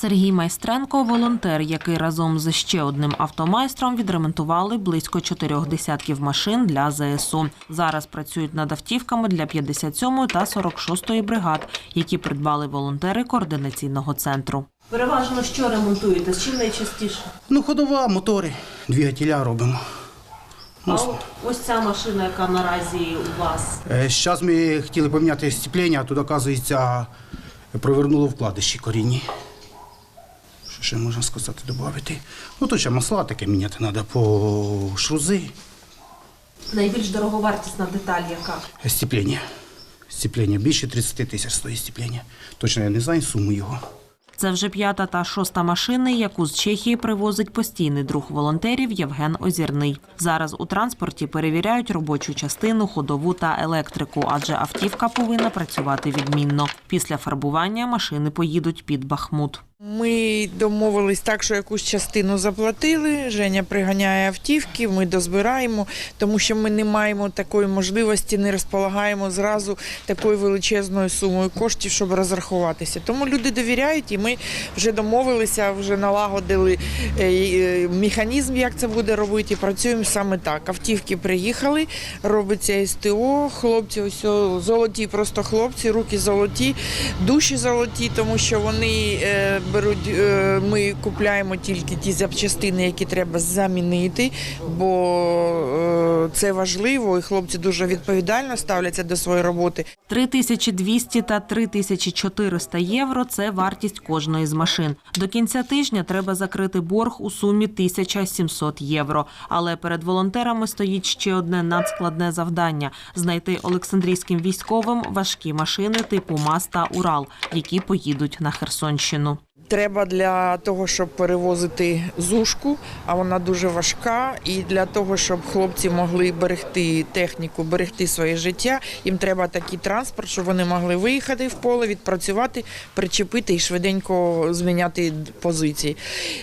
Сергій Майстренко волонтер, який разом з ще одним автомайстром відремонтували близько чотирьох десятків машин для ЗСУ. Зараз працюють над автівками для 57-ї та 46-ї бригад, які придбали волонтери координаційного центру. Переважно що ремонтуєте? З чим найчастіше? Ну, ходова, мотори, двигателя робимо. А ось ця машина, яка наразі у вас. Зараз ми хотіли поміняти сцеплення, а тут, оказується, провернуло вкладиші корінні. Що ще можна сказати, додати? Ну, тут ще масла таке міняти треба по шрузи, Найбільш дороговартісна деталь, яка сцеплення. Сцеплення більше 30 тисяч стоїть сцеплення. Точно я не знаю суму його. Це вже п'ята та шоста машини, яку з Чехії привозить постійний друг волонтерів Євген Озірний. Зараз у транспорті перевіряють робочу частину, ходову та електрику, адже автівка повинна працювати відмінно. Після фарбування машини поїдуть під Бахмут. Ми домовились так, що якусь частину заплатили. Женя приганяє автівки, ми дозбираємо, тому що ми не маємо такої можливості, не розполагаємо зразу такою величезною сумою коштів, щоб розрахуватися. Тому люди довіряють, і ми вже домовилися, вже налагодили е, е, механізм, як це буде робити. Працюємо саме так. Автівки приїхали, робиться СТО, хлопці, ось золоті, просто хлопці, руки золоті, душі золоті, тому що вони е, беруть, е, ми купляємо тільки ті запчастини, які треба замінити, бо е, це важливо, і хлопці дуже відповідально ставляться до своєї роботи. 3200 та 3400 євро – це вартість кожної з машин. До кінця тижня треба закрити борг у сумі 1700 євро. Але перед волонтерами стоїть ще одне надскладне завдання – знайти Олександрійським військовим важкі машини типу МАЗ та Урал, які поїдуть на Херсонщину. Треба для того, щоб перевозити зушку, а вона дуже важка. І для того, щоб хлопці могли берегти техніку, берегти своє життя, їм треба такий транспорт, щоб вони могли виїхати в поле, відпрацювати, причепити і швиденько зміняти позиції.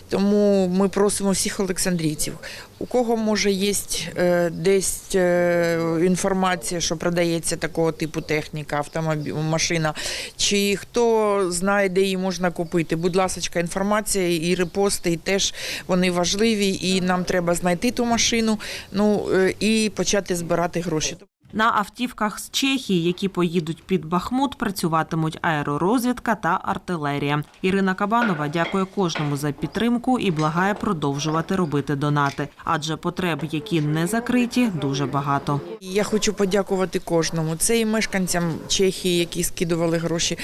Тому ми просимо всіх олександрійців. У кого може є е, десь е, інформація, що продається такого типу техніка, автомобіль, машина, чи хто знає, де її можна купити. Будь ласка, інформація і репости і теж вони важливі, і нам треба знайти ту машину, ну е, і почати збирати гроші. На автівках з Чехії, які поїдуть під Бахмут, працюватимуть аеророзвідка та артилерія. Ірина Кабанова дякує кожному за підтримку і благає продовжувати робити донати, адже потреб, які не закриті, дуже багато. Я хочу подякувати кожному. Це і мешканцям Чехії, які скидували гроші.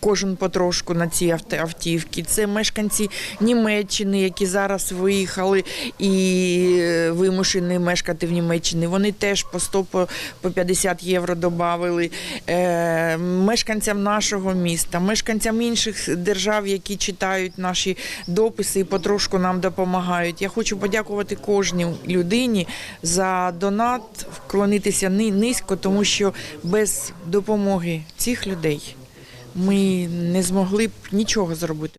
Кожен потрошку на ці автівки. Це мешканці Німеччини, які зараз виїхали і е, вимушені мешкати в Німеччині. Вони теж по 100 по по 50 євро додали. Е, мешканцям нашого міста, мешканцям інших держав, які читають наші дописи і потрошку нам допомагають. Я хочу подякувати кожній людині за донат, вклонитися ни- низько, тому що без допомоги цих людей ми не змогли б нічого зробити.